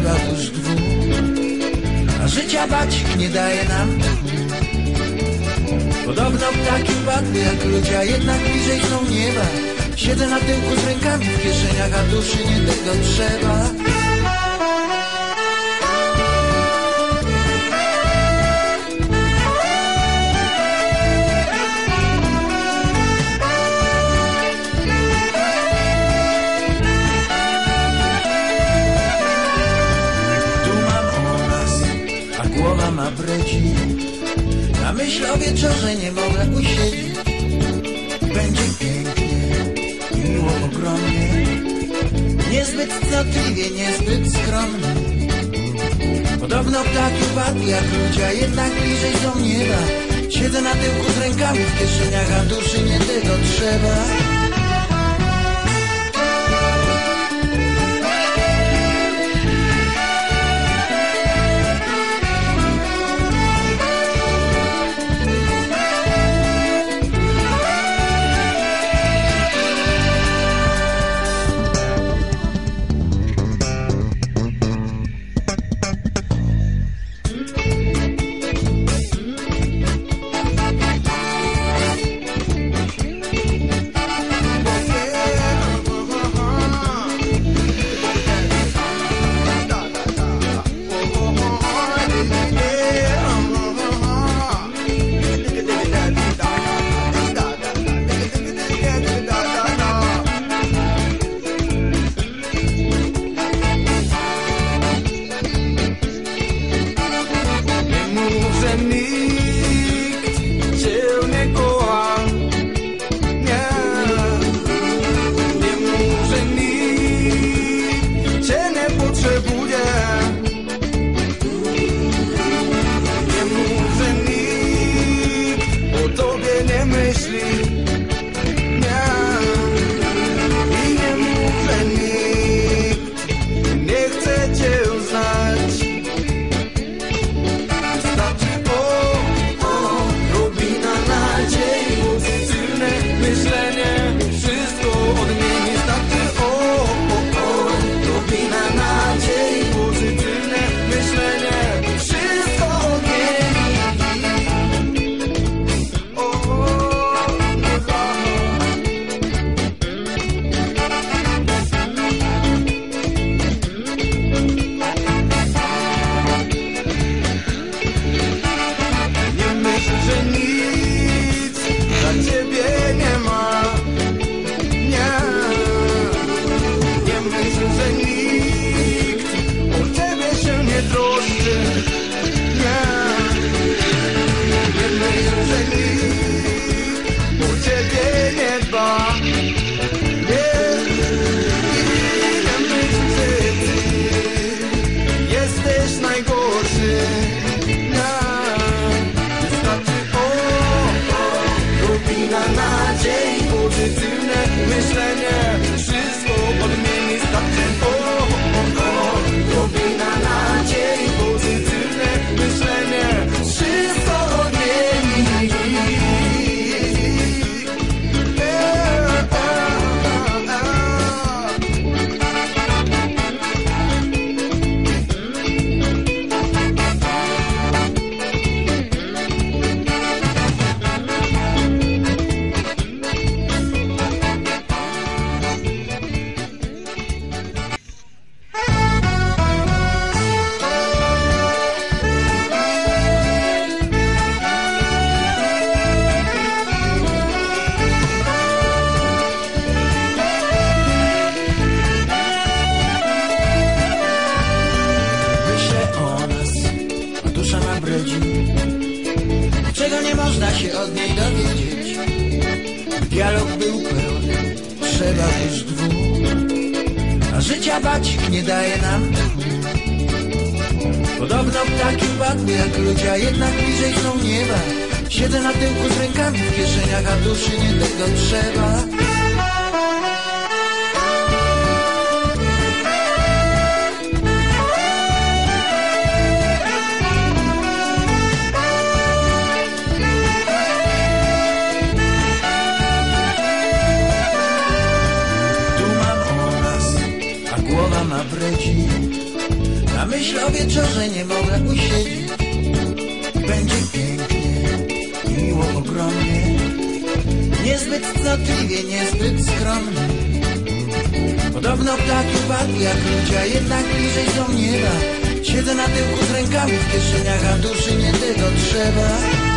dwóch, a życia bać nie daje nam Podobno ptaki upadły jak ludzie, a jednak bliżej są nieba. Siedzę na tyłku z rękami w kieszeniach, a duszy nie tego trzeba. Na myśl o wieczorze nie mogę usiedzieć. Będzie pięknie, miło ogromnie. Niezbyt cnotliwie, niezbyt skromnie. Podobno ptaki upadły jak ludzie, jednak bliżej są nieba. Siedzę na tyłku z rękami w kieszeniach, a duszy nie tego trzeba. bredzi. Czego nie można się od niej dowiedzieć? Dialog był pełny, trzeba już dwóch. A życia bać nie daje nam. Podobno ptaki upadły jak ludzie, a jednak bliżej są nieba. Siedzę na tyłku z rękami w kieszeniach, a duszy nie tego trzeba. Wieczorze nie mogę usiedzieć. Będzie pięknie, miło ogromnie, niezbyt cnotliwie, niezbyt skromnie. Podobno ptaki upadły jak ludzie, jednak bliżej są nieba. Siedzę na tyłku z rękami w kieszeniach, a duszy nie tego trzeba.